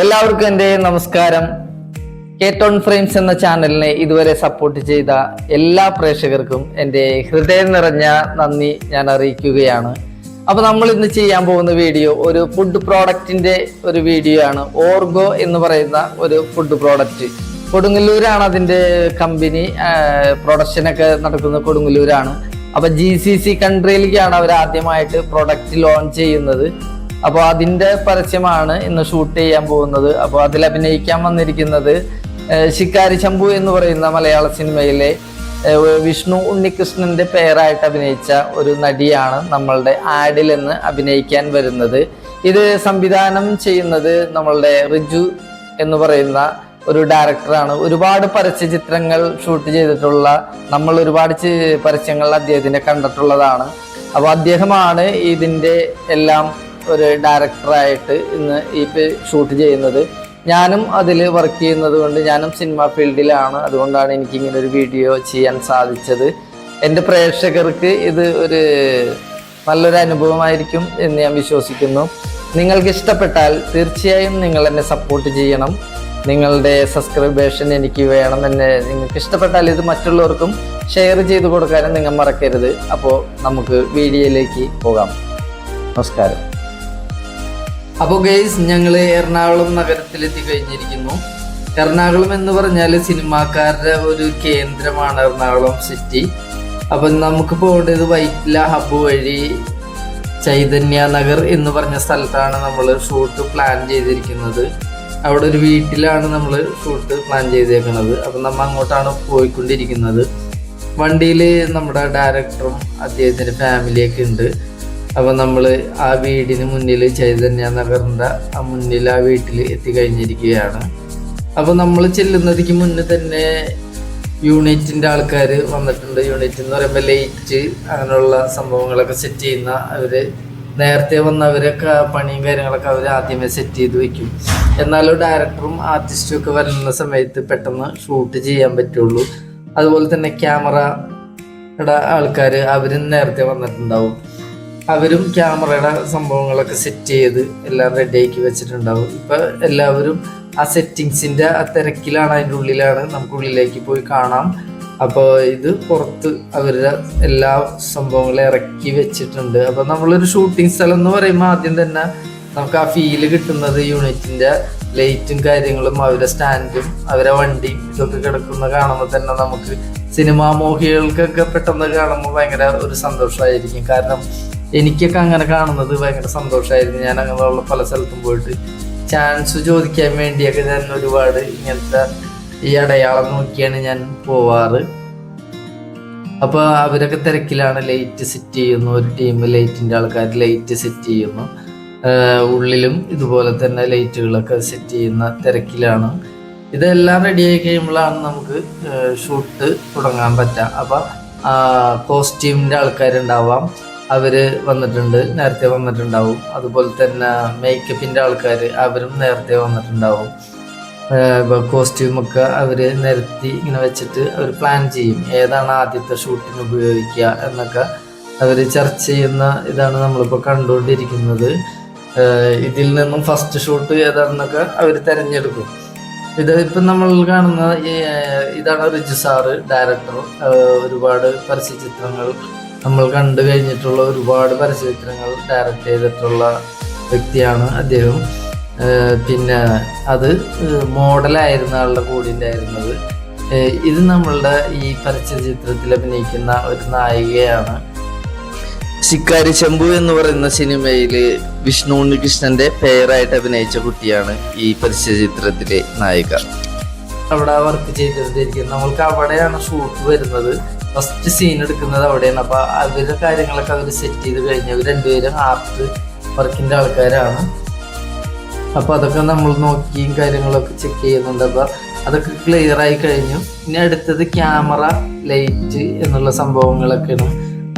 എല്ലാവർക്കും എന്റെ നമസ്കാരം. കേട്ടോൺ ഫ്രെയിംസ് എന്ന ചാനലിനെ ഇതുവരെ സപ്പോർട്ട് ചെയ്ത എല്ലാ പ്രേക്ഷകർക്കും എന്റെ ഹൃദയം നിറഞ്ഞ നന്ദി ഞാൻ അറിയിക്കുകയാണ്. അപ്പോൾ നമ്മൾ ഇന്ന് ചെയ്യാൻ പോകുന്ന വീഡിയോ ഒരു ഫുഡ് പ്രോഡക്റ്റിന്റെ ഒരു വീഡിയോ ആണ്. ഓർഗോ എന്ന് പറയുന്ന ഒരു ഫുഡ് പ്രോഡക്റ്റ് കൊടുങ്ങല്ലൂരാണ് അതിന്റെ കമ്പനി പ്രൊഡക്ഷനൊക്കെ നടക്കുന്നത് കൊടുങ്ങല്ലൂരാണ്. അപ്പോൾ ജി സി സി കൺട്രിയിലേക്കാണ് അവർ ആദ്യമായിട്ട് പ്രൊഡക്റ്റ് ലോഞ്ച് ചെയ്യുന്നത്. അപ്പോൾ അതിന്റെ പരസ്യമാണ് ഇന്ന് ഷൂട്ട് ചെയ്യാൻ പോകുന്നത്. അപ്പോൾ അതിൽ അഭിനയിക്കാൻ വന്നിരിക്കുന്നത് ശിക്കാരി ശംഭു എന്ന് പറയുന്ന മലയാള സിനിമയിലെ വിഷ്ണു ഉണ്ണികൃഷ്ണന്റെ പേരായിട്ട് അഭിനയിച്ച ഒരു നടിയാണ് നമ്മളുടെ ആഡിൽ എന്ന് അഭിനയിക്കാൻ വരുന്നത്. ഇത് സംവിധാനം ചെയ്യുന്നത് നമ്മളുടെ റിജു എന്ന് പറയുന്ന ഒരു ഡയറക്ടറാണ്. ഒരുപാട് പരസ്യ ചിത്രങ്ങൾ ഷൂട്ട് ചെയ്തിട്ടുള്ള നമ്മൾ ഒരുപാട് പരസ്യങ്ങൾ അദ്ദേഹത്തിന്റെ കണ്ടിട്ടുള്ളതാണ്. അപ്പോൾ അദ്ദേഹമാണ് ഇതിന്റെ എല്ലാം ഒരു ഡയറക്ടറായിട്ട് ഇന്ന് ഈ ഷൂട്ട് ചെയ്യുന്നത്. ഞാനും അതിൽ വർക്ക് ചെയ്യുന്നത് കൊണ്ട് ഞാനും സിനിമ ഫീൽഡിലാണ് അതുകൊണ്ടാണ് എനിക്ക് ഇങ്ങനെ ഒരു വീഡിയോ ചെയ്യാൻ സാധിച്ചത്. എന്റെ പ്രേക്ഷകർക്ക് ഇത് ഒരു നല്ലൊരു അനുഭവമായിരിക്കും എന്ന് ഞാൻ വിശ്വസിക്കുന്നു. നിങ്ങൾക്ക് ഇഷ്ടപ്പെട്ടാൽ തീർച്ചയായും നിങ്ങൾ എന്നെ സപ്പോർട്ട് ചെയ്യണം. നിങ്ങളുടെ സബ്സ്ക്രിബേഷൻ എനിക്ക് വേണം എന്നെ നിങ്ങൾക്ക് ഇഷ്ടപ്പെട്ടാൽ ഇത് മറ്റുള്ളവർക്കും ഷെയർ ചെയ്ത് കൊടുക്കാനും നിങ്ങൾ മറക്കരുത്. അപ്പോൾ നമുക്ക് വീഡിയോയിലേക്ക് പോകാം. നമസ്കാരം. അപ്പോൾ ഗെയ്സ് ഞങ്ങൾ എറണാകുളം നഗരത്തിലെത്തി കഴിഞ്ഞിരിക്കുന്നു എറണാകുളം എന്ന് പറഞ്ഞാൽ സിനിമാക്കാരുടെ ഒരു കേന്ദ്രമാണ് എറണാകുളം സിറ്റി അപ്പം നമുക്ക് പോകേണ്ടത് വൈറ്റില ഹബ്ബ് വഴി ചൈതന്യ നഗർ എന്ന് പറഞ്ഞ സ്ഥലത്താണ് നമ്മൾ ഷൂട്ട് പ്ലാൻ ചെയ്തിരിക്കുന്നത്. അവിടെ ഒരു വീട്ടിലാണ് നമ്മൾ ഷൂട്ട് പ്ലാൻ ചെയ്തേക്കുന്നത് അപ്പം നമ്മൾ അങ്ങോട്ടാണ് പോയിക്കൊണ്ടിരിക്കുന്നത്. വണ്ടിയിൽ നമ്മുടെ ഡയറക്ടറും അദ്ദേഹത്തിന്റെ ഫാമിലിയൊക്കെ ഉണ്ട്. അപ്പോൾ നമ്മൾ ആ വീടിന് മുന്നിൽ ചൈതന്യ നഗറിന്റെ ആ മുന്നിൽ ആ വീട്ടിൽ എത്തിക്കഴിഞ്ഞിരിക്കുകയാണ്. അപ്പോൾ നമ്മൾ ചെല്ലുന്നതിക്ക് മുന്നേ തന്നെ യൂണിറ്റിന്റെ ആൾക്കാർ വന്നിട്ടുണ്ട്. യൂണിറ്റ് എന്ന് പറയുമ്പോൾ ലൈറ്റ് അങ്ങനെയുള്ള സംഭവങ്ങളൊക്കെ സെറ്റ് ചെയ്യുന്ന അവർ നേരത്തെ വന്നവരൊക്കെ പണിയും കാര്യങ്ങളൊക്കെ അവർ ആദ്യമേ സെറ്റ് ചെയ്ത് വെക്കും. എന്നാലും ഡയറക്ടറും ആർട്ടിസ്റ്റും ഒക്കെ വരുന്ന സമയത്ത് പെട്ടെന്ന് ഷൂട്ട് ചെയ്യാൻ പറ്റുള്ളൂ. അതുപോലെ തന്നെ ക്യാമറയുടെ ആൾക്കാർ അവരും നേരത്തെ വന്നിട്ടുണ്ടാവും. അവരും ക്യാമറയുടെ സംഭവങ്ങളൊക്കെ സെറ്റ് ചെയ്ത് എല്ലാം റെഡിയാക്കി വെച്ചിട്ടുണ്ടാവും. ഇപ്പൊ എല്ലാവരും ആ സെറ്റിങ്സിന്റെ ആ തിരക്കിലാണ് അതിന്റെ ഉള്ളിലാണ് നമുക്ക് ഉള്ളിലേക്ക് പോയി കാണാം. അപ്പോൾ ഇത് പുറത്ത് അവരുടെ എല്ലാ സംഭവങ്ങളും ഇറക്കി വെച്ചിട്ടുണ്ട്. അപ്പോൾ നമ്മളൊരു ഷൂട്ടിംഗ് സ്ഥലം എന്ന് പറയുമ്പോൾ ആദ്യം തന്നെ നമുക്ക് ആ ഫീൽ കിട്ടുന്നത് യൂണിറ്റിന്റെ ലൈറ്റും കാര്യങ്ങളും അവരുടെ സ്റ്റാൻഡും അവരെ വണ്ടി ഇതൊക്കെ കിടക്കുന്ന കാണുമ്പോൾ തന്നെ നമുക്ക് സിനിമാ മോഹികൾക്കൊക്കെ പെട്ടെന്ന് കാണുമ്പോൾ ഭയങ്കര ഒരു സന്തോഷമായിരിക്കും. കാരണം എനിക്കൊക്കെ അങ്ങനെ കാണുന്നത് ഭയങ്കര സന്തോഷമായിരുന്നു ഞാൻ അങ്ങനെയുള്ള പല സ്ഥലത്തും പോയിട്ട് ചാൻസ് ചോദിക്കാൻ വേണ്ടിയൊക്കെ ഞാൻ ഒരുപാട് ഇങ്ങനത്തെ ഈ അടയാളം നോക്കിയാണ് ഞാൻ പോവാറ്. അപ്പൊ അവരൊക്കെ തിരക്കിലാണ് ലൈറ്റ് സെറ്റ് ചെയ്യുന്നു. ഒരു ടീം ലൈറ്റിന്റെ ആൾക്കാർ ലൈറ്റ് സെറ്റ് ചെയ്യുന്നു. ഉള്ളിലും ഇതുപോലെ തന്നെ ലൈറ്റുകളൊക്കെ സെറ്റ് ചെയ്യുന്ന തിരക്കിലാണ്. ഇതെല്ലാം റെഡി ആയി കഴിയുമ്പോഴാണ് നമുക്ക് ഷൂട്ട് തുടങ്ങാൻ പറ്റുക അപ്പൊ കോസ്റ്റ്യൂമിന്റെ ആൾക്കാരുണ്ടാവാം. അവർ വന്നിട്ടുണ്ട് നേരത്തെ വന്നിട്ടുണ്ടാവും. അതുപോലെ തന്നെ മേക്കപ്പിന്റെ ആൾക്കാർ അവരും നേരത്തെ വന്നിട്ടുണ്ടാവും. കോസ്റ്റ്യൂമൊക്കെ അവർ നിരത്തി ഇങ്ങനെ വെച്ചിട്ട് അവർ പ്ലാൻ ചെയ്യും. ഏതാണ് ആദ്യത്തെ ഷൂട്ടിന് ഉപയോഗിക്കുക എന്നൊക്കെ അവർ ചർച്ച ചെയ്യുന്ന ഇതാണ് നമ്മളിപ്പോൾ കണ്ടുകൊണ്ടിരിക്കുന്നത്. ഇതിൽ നിന്നും ഫസ്റ്റ് ഷൂട്ട് ഏതാണെന്നൊക്കെ അവർ തിരഞ്ഞെടുക്കും. ഇത് ഇപ്പം നമ്മൾ കാണുന്ന ഇതാണ് റിജു സാറ് ഡയറക്ടർ ഒരുപാട് പരസ്യചിത്രങ്ങൾ നമ്മൾ കണ്ടു കഴിഞ്ഞിട്ടുള്ള ഒരുപാട് പരസ്യചിത്രങ്ങൾ ഡയറക്റ്റ് ചെയ്തിട്ടുള്ള വ്യക്തിയാണ് അദ്ദേഹം. പിന്നെ അത് മോഡലായിരുന്ന ആളുടെ കൂടെ ഉണ്ടായിരുന്നത് ഇത് നമ്മളുടെ ഈ പരസ്യചിത്രത്തിൽ അഭിനയിക്കുന്ന ഒരു നായികയാണ്. ശിക്കാരി ശംഭു എന്ന് പറയുന്ന സിനിമയിൽ വിഷ്ണു ഉണ്ണികൃഷ്ണന്റെ പേരായിട്ട് അഭിനയിച്ച കുട്ടിയാണ് ഈ പരസ്യചിത്രത്തിലെ നായിക. അവിടെ വർക്ക് ചെയ്തിരുന്നിരിക്കുന്നത് നമ്മൾക്ക് അവിടെയാണ് ഷൂട്ട് വരുന്നത്. ഫസ്റ്റ് സീൻ എടുക്കുന്നത് അവിടെയാണ്. അപ്പൊ അവരുടെ കാര്യങ്ങളൊക്കെ അവർ സെറ്റ് ചെയ്ത് കഴിഞ്ഞ് അവർ രണ്ടുപേരും ആർട്ട് വർക്കിന്റെ ആൾക്കാരാണ്. അപ്പൊ അതൊക്കെ നമ്മൾ നോക്കിയും കാര്യങ്ങളൊക്കെ ചെക്ക് ചെയ്യുന്നുണ്ട്. അപ്പൊ അതൊക്കെ ക്ലിയർ ആയി കഴിഞ്ഞു. ഇനി അടുത്തത് ക്യാമറ ലൈറ്റ് എന്നുള്ള സംഭവങ്ങളൊക്കെയാണ്.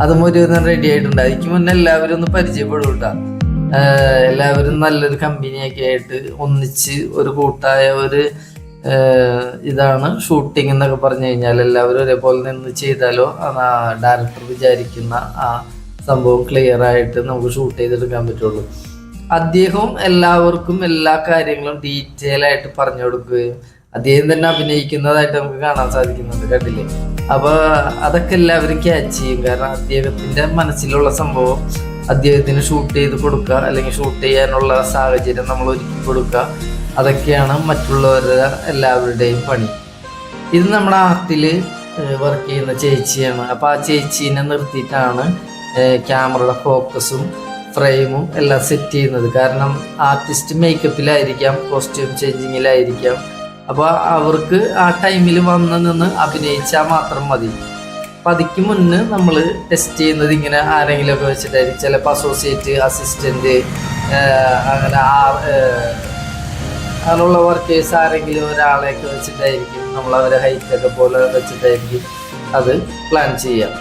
അതും ഒരു റെഡി ആയിട്ടുണ്ട്. അതിക്ക് മുന്നേ എല്ലാവരും ഒന്ന് പരിചയപ്പെടും കേട്ടോ എല്ലാവരും നല്ലൊരു കമ്പനിയൊക്കെ ആയിട്ട് ഒന്നിച്ച് ഒരു കൂട്ടായ ഒരു ഇതാണ് ഷൂട്ടിംഗ് എന്നൊക്കെ പറഞ്ഞു കഴിഞ്ഞാൽ എല്ലാവരും ഒരേപോലെ നിന്ന് ചെയ്താലോ ഡയറക്ടർ വിചാരിക്കുന്ന ആ സംഭവം ക്ലിയർ ആയിട്ട് നമുക്ക് ഷൂട്ട് ചെയ്തെടുക്കാൻ പറ്റുള്ളൂ. അദ്ദേഹം എല്ലാവർക്കും എല്ലാ കാര്യങ്ങളും ഡീറ്റെയിൽ ആയിട്ട് പറഞ്ഞു കൊടുക്കുകയും അദ്ദേഹം തന്നെ അഭിനയിക്കുന്നതായിട്ട് നമുക്ക് കാണാൻ സാധിക്കുന്നുണ്ട് കണ്ടില്ലേ? അപ്പൊ അതൊക്കെ എല്ലാവരും ക്യാച്ച് ചെയ്യും. കാരണം അദ്ദേഹത്തിന്റെ മനസ്സിലുള്ള സംഭവം അദ്ദേഹത്തിന് ഷൂട്ട് ചെയ്ത് കൊടുക്കുക അല്ലെങ്കിൽ ഷൂട്ട് ചെയ്യാനുള്ള സാഹചര്യം നമ്മൾ ഒരുക്കി കൊടുക്കുക. അതൊക്കെയാണ് മറ്റുള്ളവരുടെ എല്ലാവരുടെയും പണി. ഇത് നമ്മുടെ ആർട്ടിൽ വർക്ക് ചെയ്യുന്ന ചേച്ചിയാണ്. അപ്പോൾ ആ ചേച്ചീനെ നിർത്തിയിട്ടാണ് ക്യാമറയുടെ ഫോക്കസും ഫ്രെയിമും എല്ലാം സെറ്റ് ചെയ്യുന്നത്. കാരണം ആർട്ടിസ്റ്റ് മേക്കപ്പിലായിരിക്കാം കോസ്റ്റ്യൂം ചേഞ്ചിങ്ങിലായിരിക്കാം അപ്പോൾ അവർക്ക് ആ ടൈമിൽ വന്ന് നിന്ന് അഭിനയിച്ചാൽ മാത്രം മതി. അപ്പം അതിക്ക് മുന്നേ നമ്മൾ ടെസ്റ്റ് ചെയ്യുന്നത് ഇങ്ങനെ ആരെങ്കിലുമൊക്കെ വെച്ചിട്ടായിരിക്കും. ചിലപ്പോൾ അസോസിയേറ്റ് അസിസ്റ്റന്റ് അങ്ങനെ ആ അങ്ങനെയുള്ള വർക്കേഴ്സ് ആരെങ്കിലും ഒരാളെയൊക്കെ വെച്ചിട്ടായിരിക്കും നമ്മൾ അവരെ ഹൈറ്റ് ഒക്കെ പോലെ വെച്ചിട്ടായിരിക്കും അത് പ്ലാൻ ചെയ്യാം.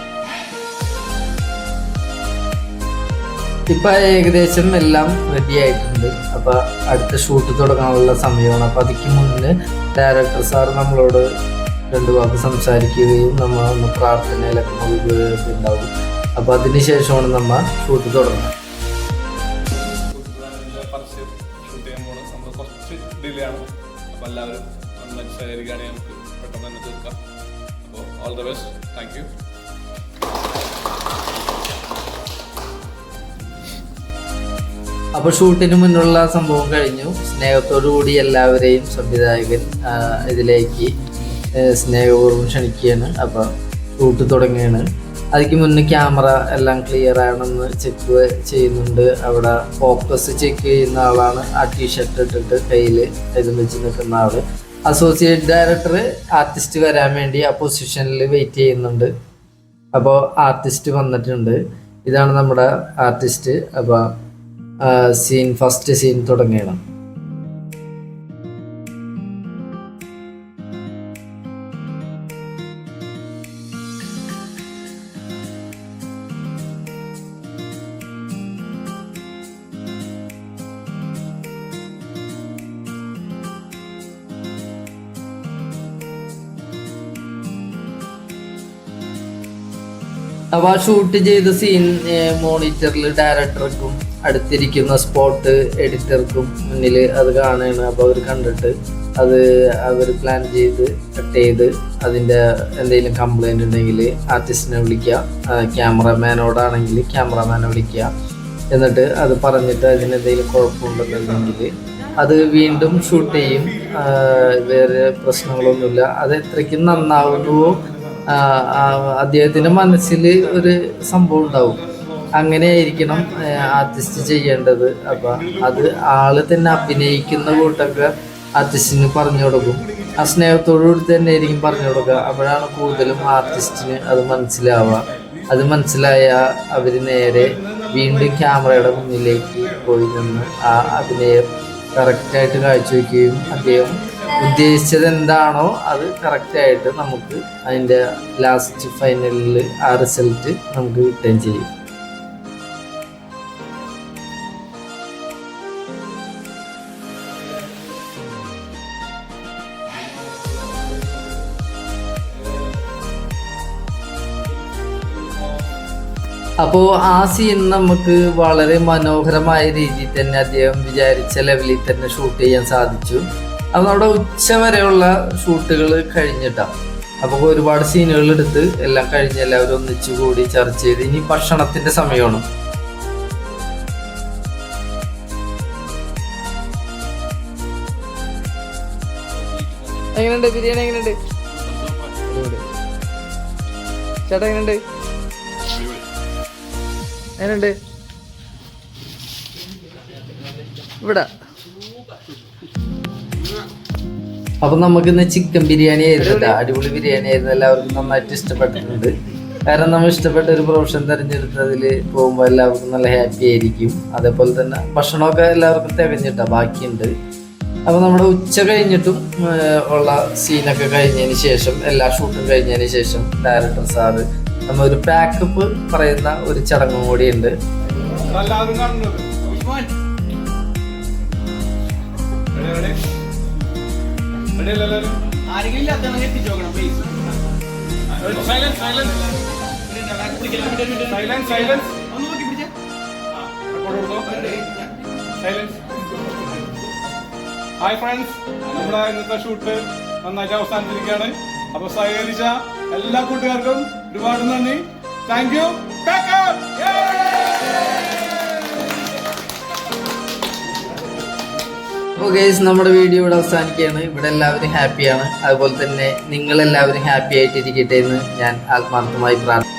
ഇപ്പൊ ഏകദേശം എല്ലാം റെഡി ആയിട്ടുണ്ട്. അപ്പൊ അടുത്ത ഷൂട്ട് തുടങ്ങാനുള്ള സമയമാണ്. അപ്പൊ അതിക്ക് മുന്നേ ഡയറക്ടർ സാർ നമ്മളോട് രണ്ടു വാക്ക് സംസാരിക്കുകയും നമ്മൾ ഒന്ന് പ്രാർത്ഥനയിലൊക്കെ മുഴുകുകയൊക്കെ ഉണ്ടാവും. അപ്പൊ അതിനുശേഷമാണ് നമ്മൾ ഷൂട്ട് തുടങ്ങുന്നത്. എല്ലാവരും നന്നായി സഹകരിക്കുകയാണെങ്കിൽ നമുക്ക് പെട്ടെന്ന് തന്നെ തീർക്കാം. അപ്പോൾ all the best thank you അപ്പോൾ ഷൂട്ടിന് മുന്നുള്ള സംഭവം കഴിഞ്ഞു. സ്നേഹത്തോടു കൂടി എല്ലാവരെയും സംവിധായകൻ ഇതിലേക്ക് സ്നേഹപൂർവം ക്ഷണിക്കുകയാണ്. അപ്പം ഷൂട്ട് തുടങ്ങുകയാണ്. അതിക്ക് മുന്നേ ക്യാമറ എല്ലാം ക്ലിയർ ആണെന്ന് ചെക്ക് ചെയ്യുന്നുണ്ട്. അവിടെ ഫോക്കസ് ചെക്ക് ചെയ്യുന്ന ആളാണ്. ആ ടീഷർട്ട് ഇട്ടിട്ട് കയ്യിൽ ഇതും വെച്ച് നിൽക്കുന്ന ആൾ. അസോസിയേറ്റ് ഡയറക്ടർ ആർട്ടിസ്റ്റ് വരാൻ വേണ്ടി ആ പൊസിഷനിൽ വെയിറ്റ് ചെയ്യുന്നുണ്ട്. അപ്പോൾ ആർട്ടിസ്റ്റ് വന്നിട്ടുണ്ട്. ഇതാണ് നമ്മുടെ ആർട്ടിസ്റ്റ് അപ്പോൾ സീൻ ഫസ്റ്റ് സീൻ തുടങ്ങണം. അപ്പോൾ ആ ഷൂട്ട് ചെയ്ത സീൻ മോണിറ്ററിൽ ഡയറക്ടർക്കും അടുത്തിരിക്കുന്ന സ്പോട്ട് എഡിറ്റർക്കും മുന്നിൽ അത് കാണുകയാണ് അപ്പോൾ അവർ കണ്ടിട്ട് അത് അവർ പ്ലാൻ ചെയ്ത് കട്ട് ചെയ്ത് അതിന്റെ എന്തെങ്കിലും കംപ്ലൈന്റ് ഉണ്ടെങ്കിൽ ആർട്ടിസ്റ്റിനെ വിളിക്കുക ക്യാമറമാനോടാണെങ്കിൽ ക്യാമറമാനെ വിളിക്കുക എന്നിട്ട് അത് പറഞ്ഞിട്ട് അതിനെന്തെങ്കിലും കുഴപ്പമുണ്ടെന്നുണ്ടെങ്കിൽ അത് വീണ്ടും ഷൂട്ട് ചെയ്യും. വേറെ പ്രശ്നങ്ങളൊന്നുമില്ല. അത് എത്രയ്ക്ക് നന്നാവുന്നുവോ അദ്ദേഹത്തിന്റെ മനസ്സിൽ ഒരു സംഭവം ഉണ്ടാവും. അങ്ങനെയായിരിക്കണം ആർട്ടിസ്റ്റ് ചെയ്യേണ്ടത്. അപ്പം അത് ആൾ തന്നെ അഭിനയിക്കുന്ന കൂട്ടൊക്കെ ആർട്ടിസ്റ്റിന് പറഞ്ഞു കൊടുക്കും. ആ സ്നേഹത്തോടുകൂടി തന്നെ ആയിരിക്കും പറഞ്ഞു കൊടുക്കുക. അപ്പോഴാണ് കൂടുതലും ആർട്ടിസ്റ്റിന് അത് മനസ്സിലാവുക. അത് മനസ്സിലായ അവർ നേരെ വീണ്ടും ക്യാമറയുടെ മുന്നിലേക്ക് പോയി നിന്ന് ആ അഭിനയം കറക്റ്റായിട്ട് കാഴ്ചവെക്കുകയും അദ്ദേഹം ഉദ്ദേശിച്ചത് എന്താണോ അത് കറക്റ്റായിട്ട് നമുക്ക് അതിന്റെ ലാസ്റ്റ് ഫൈനലിൽ ആ റിസൾട്ട് നമുക്ക് കിട്ടുകയും ചെയ്യും. അപ്പോൾ ആ സീൻ നമുക്ക് വളരെ മനോഹരമായ രീതിയിൽ തന്നെ അദ്ദേഹം വിചാരിച്ച ലെവലിൽ തന്നെ ഷൂട്ട് ചെയ്യാൻ സാധിച്ചു. അത് നമ്മുടെ ഉച്ച വരെയുള്ള ഷൂട്ടുകൾ കഴിഞ്ഞിട്ടാണ് അപ്പോൾ ഒരുപാട് സീനുകൾ എടുത്ത് എല്ലാം കഴിഞ്ഞ് എല്ലാവരും ഒന്നിച്ചു കൂടി ചർച്ച ചെയ്ത് ഇനി ഭക്ഷണത്തിന്റെ സമയമാണ്. എങ്ങനെയുണ്ട്? ബിരിയാണി എങ്ങനെയുണ്ട്? ചേട്ടാ എങ്ങനെയുണ്ട്? എങ്ങനെയുണ്ട്? ഇവിടെ. അപ്പൊ നമുക്ക് ഇന്ന് ചിക്കൻ ബിരിയാണി ആയിരുന്നു അടിപൊളി. ബിരിയാണി ആയിരുന്നു. എല്ലാവർക്കും നന്നായിട്ട് ഇഷ്ടപ്പെട്ടിട്ടുണ്ട്. കാരണം നമ്മൾ ഇഷ്ടപ്പെട്ട ഒരു പ്രൊഫഷൻ തിരഞ്ഞെടുത്തതിൽ പോകുമ്പോൾ എല്ലാവർക്കും നല്ല ഹാപ്പി ആയിരിക്കും. അതേപോലെ തന്നെ ഭക്ഷണമൊക്കെ എല്ലാവർക്കും തികഞ്ഞിട്ടാ ബാക്കിയുണ്ട്. അപ്പൊ നമ്മുടെ ഉച്ച കഴിഞ്ഞിട്ടും ഉള്ള സീനൊക്കെ കഴിഞ്ഞതിന് ശേഷം എല്ലാ ഷൂട്ടും കഴിഞ്ഞതിന് ശേഷം ഡയറക്ടർ സാറ് നമ്മൾ ഒരു പാക്കപ്പ് പറയുന്ന ഒരു ചടങ്ങും കൂടിയുണ്ട്. ആരെങ്കിലും ഇല്ലാത്തവനെ എത്തിച്ചു നോക്കണം പ്ലീസ്. ഒന്ന് നോക്കി പിടിച്ചേ? സൈലൻസ് ഹായ് ഫ്രണ്ട്സ് നമ്മുടെ ഇന്നത്തെ ഷൂട്ട് നന്നായിട്ട് അവസാനിച്ചിരിക്കുകയാണ്. അപ്പൊ സഹകരിച്ച എല്ലാ കൂട്ടുകാർക്കും ഒരുപാട് നന്ദി. താങ്ക് യു ഗൈസ് നമ്മുടെ വീഡിയോ ഇവിടെ അവസാനിക്കുകയാണ്. ഇവിടെ എല്ലാവരും ഹാപ്പിയാണ് അതുപോലെ തന്നെ നിങ്ങളെല്ലാവരും ഹാപ്പി ആയിട്ടിരിക്കട്ടെ എന്ന് ഞാൻ ആത്മാർത്ഥമായി പ്രാർത്ഥിക്കുന്നു.